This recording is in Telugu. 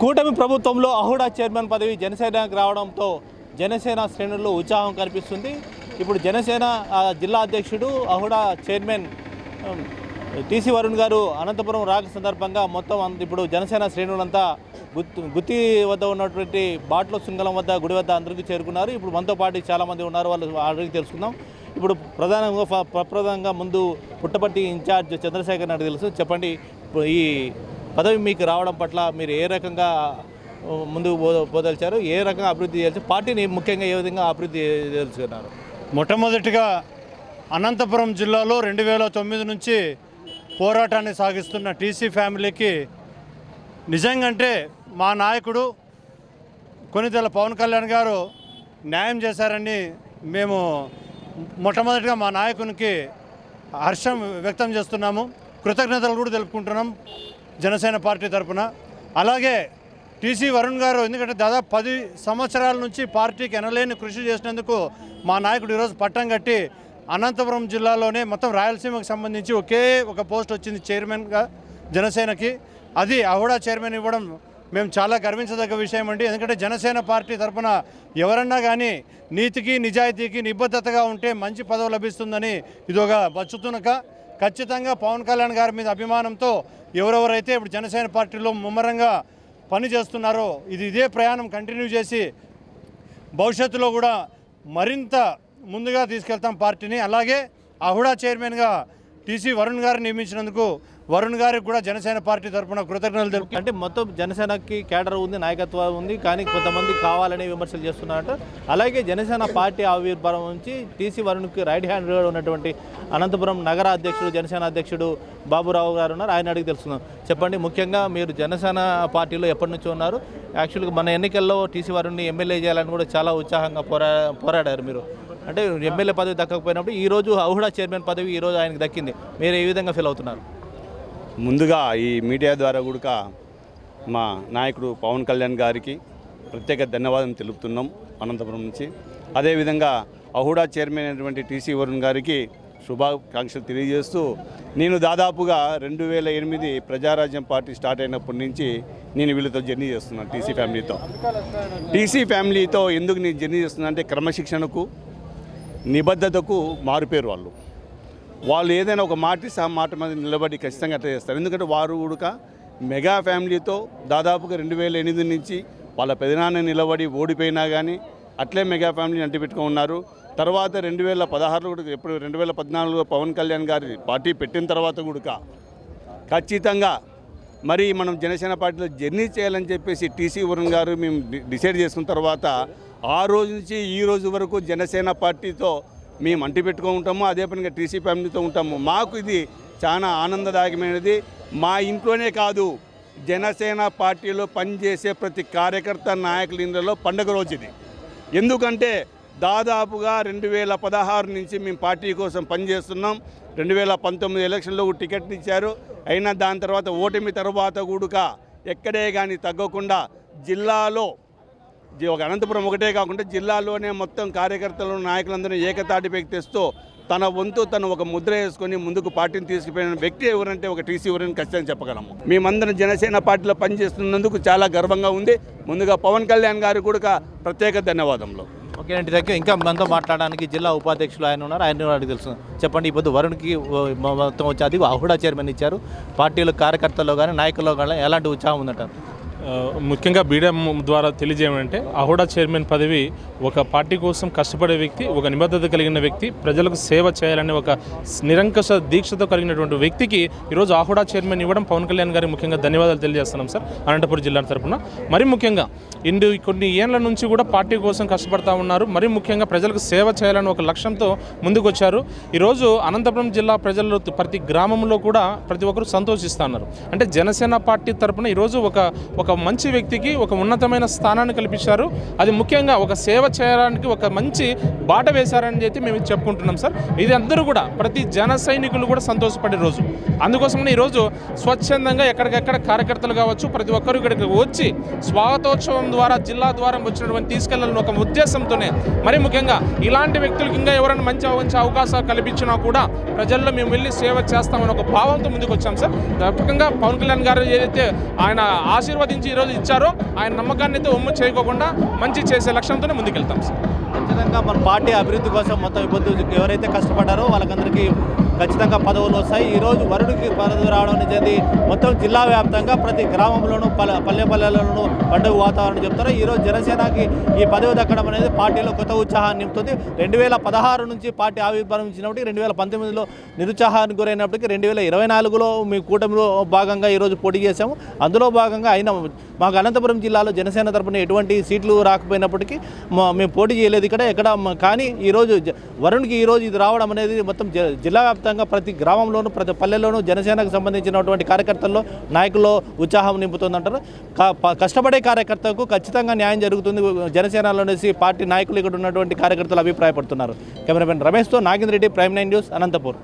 కూటమి ప్రభుత్వంలో అహుడా చైర్మన్ పదవి జనసేనకు రావడంతో జనసేన శ్రేణుల్లో ఉత్సాహం కనిపిస్తుంది. ఇప్పుడు జనసేన జిల్లా అధ్యక్షుడు అహుడా చైర్మన్ టీసీ వరుణ్ గారు అనంతపురం రాక సందర్భంగా మొత్తం అంత- ఇప్పుడు జనసేన శ్రేణులంతా గుత్తి గుత్తి వద్ద ఉన్నటువంటి బాట్ల శృంగలం వద్ద గుడి వద్ద అందరికీ చేరుకున్నారు. ఇప్పుడు మనతో పాటు చాలామంది ఉన్నారు వాళ్ళు అడిగి తెలుసుకుందాం. ఇప్పుడు ప్రధానంగా ప్రప్రధానంగా ముందు పుట్టపట్టి ఇన్ఛార్జ్ చంద్రశేఖర్ నాయుడు తెలుసు. చెప్పండి ఈ పదవి మీకు రావడం పట్ల మీరు ఏ రకంగా ముందుకు పోదలిచారు ఏ రకంగా అభివృద్ధి చేయాల్సి పార్టీని ముఖ్యంగా ఏ విధంగా అభివృద్ధి తెలుసుకున్నారు మొట్టమొదటిగా అనంతపురం జిల్లాలో రెండు వేల తొమ్మిది నుంచి పోరాటాన్ని సాగిస్తున్న టీసీ ఫ్యామిలీకి నిజంగంటే మా నాయకుడు కొనితెల పవన్ కళ్యాణ్ గారు న్యాయం చేశారని మేము మొట్టమొదటిగా మా నాయకునికి హర్షం వ్యక్తం చేస్తున్నాము. కృతజ్ఞతలు కూడా తెలుపుకుంటున్నాం. జనసేన పార్టీ తరఫున అలాగే టీసీ వరుణ్ గారు ఎందుకంటే దాదాపు పది సంవత్సరాల నుంచి పార్టీకి ఎనలేని కృషి చేసినందుకు మా నాయకుడు ఈరోజు పట్టం కట్టి అనంతపురం జిల్లాలోనే మొత్తం రాయలసీమకు సంబంధించి ఒకే ఒక పోస్ట్ వచ్చింది చైర్మన్గా జనసేనకి. అది అహోడా చైర్మన్ ఇవ్వడం మేము చాలా గర్వించదగ్గ విషయం అండి. ఎందుకంటే జనసేన పార్టీ తరఫున ఎవరన్నా కానీ నీతికి నిజాయితీకి నిబద్ధతగా ఉంటే మంచి పదవి లభిస్తుందని ఇది ఒక బచ్చుతునక. ఖచ్చితంగా పవన్ కళ్యాణ్ గారి మీద అభిమానంతో ఎవరెవరైతే ఇప్పుడు జనసేన పార్టీలో ముమ్మరంగా పని చేస్తున్నారో ఇది ఇదే ప్రయాణం కంటిన్యూ చేసి భవిష్యత్తులో కూడా మరింత ముందుగా తీసుకెళ్తాం పార్టీని. అలాగే అహుడా చైర్మన్గా టీసీ వరుణ్ గారిని నియమించినందుకు వరుణ్ గారికి కూడా జనసేన పార్టీ తరపున కృతజ్ఞతలు తెలుపు అంటే మొత్తం జనసేనకి కేడర్ ఉంది నాయకత్వం ఉంది కానీ కొంతమంది కావాలని విమర్శలు చేస్తున్నారట అలాగే జనసేన పార్టీ ఆవిర్భావం నుంచి టీసీ వరుణ్కి రైట్ హ్యాండ్ ఉన్నటువంటి అనంతపురం నగర అధ్యక్షుడు జనసేన అధ్యక్షుడు బాబురావు గారు ఉన్నారు. ఆయన అడిగి తెలుసుకుందాం. చెప్పండి ముఖ్యంగా మీరు జనసేన పార్టీలో ఎప్పటి నుంచి ఉన్నారు? యాక్చువల్గా మన ఎన్నికల్లో టీసీ వరుణ్ని ఎమ్మెల్యే చేయాలని కూడా చాలా ఉత్సాహంగా పోరా పోరాడారు మీరు. అంటే ఎమ్మెల్యే పదవి దక్కకపోయినప్పుడు ఈ రోజు అహుడా చైర్మన్ పదవి ఈ రోజు ఆయనకు దక్కింది. మీరు ఏ విధంగా ఫీల్ అవుతున్నారు? ముందుగా ఈ మీడియా ద్వారా కూడా మా నాయకుడు పవన్ కళ్యాణ్ గారికి ప్రత్యేక ధన్యవాదం తెలుపుతున్నాం అనంతపురం నుంచి. అదేవిధంగా అహుడా చైర్మన్ అయినటువంటి టీసీ వరుణ్ గారికి శుభాకాంక్షలు తెలియజేస్తూ నేను దాదాపుగా రెండు వేల ఎనిమిది ప్రజారాజ్యం పార్టీ స్టార్ట్ అయినప్పటి నుంచి నేను వీళ్ళతో జర్నీ చేస్తున్నాను టీసీ ఫ్యామిలీతో. టీసీ ఫ్యామిలీతో ఎందుకు నేను జర్నీ చేస్తున్నా అంటే క్రమశిక్షణకు నిబద్ధతకు మారుపేరు వాళ్ళు. వాళ్ళు ఏదైనా ఒక మాట ఆ మాట మీద నిలబడి ఖచ్చితంగా అట్లా చేస్తారు. ఎందుకంటే వారు కూడా మెగా ఫ్యామిలీతో దాదాపుగా రెండు వేల ఎనిమిది నుంచి వాళ్ళ పెదనాన్న నిలబడి ఓడిపోయినా కానీ అట్లే మెగా ఫ్యామిలీని అంటిపెట్టుకుని ఉన్నారు తర్వాత రెండు వేల పదహారులో కూడా ఎప్పుడు రెండు వేల పద్నాలుగులో పవన్ కళ్యాణ్ గారి పార్టీ పెట్టిన తర్వాత కూడా ఖచ్చితంగా మరి మనం జనసేన పార్టీలో జర్నీ చేయాలని చెప్పేసి టీసీ వరుణ్ గారు మేము డిసైడ్ చేసుకున్న తర్వాత ఆ రోజు నుంచి ఈ రోజు వరకు జనసేన పార్టీతో మేము అంటి పెట్టుకొని ఉంటాము అదే పనిగా టీసీ ఫ్యామిలీతో ఉంటాము. మాకు ఇది చాలా ఆనందదాయకమైనది. మా ఇంట్లోనే కాదు జనసేన పార్టీలో పనిచేసే ప్రతి కార్యకర్త నాయకుల ఇందులో పండుగ రోజు ఇది. ఎందుకంటే దాదాపుగా రెండు వేల పదహారు నుంచి మేము పార్టీ కోసం పనిచేస్తున్నాం. రెండు వేల పంతొమ్మిది ఎలక్షన్లో టికెట్ ఇచ్చారు. అయినా దాని తర్వాత ఓటమి తర్వాత కూడా ఎక్కడే కానీ తగ్గకుండా జిల్లాలో ఒక అనంతపురం ఒకటే కాకుండా జిల్లాలోనే మొత్తం కార్యకర్తలు నాయకులందరూ ఏకతాటిపైకి తెస్తూ తన వంతు తను ఒక ముద్ర వేసుకొని ముందుకు పార్టీని తీసుకుపోయిన వ్యక్తి ఎవరంటే ఒక టీసీ ఎవరని ఖచ్చితంగా చెప్పగలము. మేమందరం జనసేన పార్టీలో పనిచేస్తున్నందుకు చాలా గర్వంగా ఉంది. ముందుగా పవన్ కళ్యాణ్ గారు కూడా ప్రత్యేక ధన్యవాదములు. ఓకే అండి దగ్గర ఇంకా మనతో మాట్లాడడానికి జిల్లా ఉపాధ్యక్షులు ఆయన ఉన్నారు. ఆయన అడిగి తెలుసు. చెప్పండి ఇప్పుడు వరుణ్కి మొత్తం వచ్చి అది అహుడా చైర్మన్ ఇచ్చారు. పార్టీలో కార్యకర్తల్లో కానీ నాయకుల్లో కానీ ఎలాంటి ఉత్సాహం ఉందంటారు? ముఖ్యంగా బీడీఎం ద్వారా తెలియజేయమంటే అహోడా చైర్మన్ పదవి ఒక పార్టీ కోసం కష్టపడే వ్యక్తి ఒక నిబద్ధత కలిగిన వ్యక్తి ప్రజలకు సేవ చేయాలనే ఒక నిరంకుశ దీక్షతో కలిగినటువంటి వ్యక్తికి ఈరోజు అహోడా చైర్మన్ ఇవ్వడం పవన్ కళ్యాణ్ గారికి ముఖ్యంగా ధన్యవాదాలు తెలియజేస్తున్నాం సార్ అనంతపురం జిల్లా తరఫున మరి ముఖ్యంగా ఇందు కొన్ని ఏళ్ళ నుంచి కూడా పార్టీ కోసం కష్టపడతా ఉన్నారు. మరి ముఖ్యంగా ప్రజలకు సేవ చేయాలని ఒక లక్ష్యంతో ముందుకొచ్చారు. ఈరోజు అనంతపురం జిల్లా ప్రజలు ప్రతి గ్రామంలో కూడా ప్రతి ఒక్కరు సంతోషిస్తున్నారు అంటే జనసేన పార్టీ తరపున ఈరోజు ఒక ఒక ఒక మంచి వ్యక్తికి ఒక ఉన్నతమైన స్థానాన్ని కల్పించారు. అది ముఖ్యంగా ఒక సేవ చేయడానికి ఒక మంచి బాట వేశారని చెప్పి మేము చెప్పుకుంటున్నాం సార్. ఇది అందరూ కూడా ప్రతి జన సైనికులు కూడా సంతోషపడే రోజు. అందుకోసమని ఈరోజు స్వచ్ఛందంగా ఎక్కడికెక్కడ కార్యకర్తలు కావచ్చు ప్రతి ఒక్కరు ఇక్కడికి వచ్చి స్వాగతోత్సవం ద్వారా జిల్లా ద్వారా వచ్చినటువంటి తీసుకెళ్ళాలని ఒక ఉద్దేశంతోనే మరి ముఖ్యంగా ఇలాంటి వ్యక్తులకు ఇంకా ఎవరైనా మంచి మంచి అవకాశాలు కల్పించినా కూడా ప్రజల్లో మేము వెళ్ళి సేవ చేస్తామని ఒక భావంతో ముందుకు వచ్చాం సార్. తప్పకుండా పవన్ కళ్యాణ్ గారు ఏదైతే ఆయన ఆశీర్వదించి ఆలోచించి ఈరోజు ఇచ్చారో ఆయన నమ్మకాన్ని అయితే ఉమ్మ చేయకోకుండా మంచి చేసే లక్ష్యంతోనే ముందుకెళ్తాం సార్. ఖచ్చితంగా మన పార్టీ అభివృద్ధి కోసం మొత్తం ఇబ్బంది ఎవరైతే కష్టపడ్డారో వాళ్ళకందరికీ ఖచ్చితంగా పదవులు వస్తాయి. ఈరోజు వరుడికి పదవి రావడం అనేది మొత్తం జిల్లా వ్యాప్తంగా ప్రతి గ్రామంలోనూ పల్లె పల్లె పల్లెల్లోనూ పండుగ వాతావరణం చెప్తారు. ఈరోజు జనసేనకి ఈ పదవి దక్కడం అనేది పార్టీలో కొత్త ఉత్సాహాన్ని నింపుతుంది. రెండు వేల పదహారు నుంచి పార్టీ ఆవిర్భవించినప్పటికీ రెండు వేల పంతొమ్మిదిలో నిరుత్సాహానికి గురైనప్పటికీ రెండు వేల ఇరవై నాలుగులో మీ కూటమిలో భాగంగా ఈరోజు పోటీ చేశాము. అందులో భాగంగా అయిన మాకు అనంతపురం జిల్లాలో జనసేన తరపున ఎటువంటి సీట్లు రాకపోయినప్పటికీ మా- మేము పోటీ చేయలేదు ఇక్కడ ఎక్కడ కానీ ఈరోజు జ- వరుణ్కి ఈరోజు ఇది రావడం అనేది మొత్తం జిల్లా వ్యాప్తంగా ప్రతి గ్రామంలోనూ ప్రతి పల్లెల్లోనూ జనసేనకు సంబంధించినటువంటి కార్యకర్తల్లో నాయకుల్లో ఉత్సాహం నింపుతుందంటారు. కష్టపడే కార్యకర్తకు ఖచ్చితంగా న్యాయం జరుగుతుంది. జనసేనలోనేసి పార్టీ నాయకులు ఇక్కడ ఉన్నటువంటి కార్యకర్తలు అభిప్రాయపడుతున్నారు. Cameraman రమేష్తో Nagendra Reddy prime nine news Anantapur.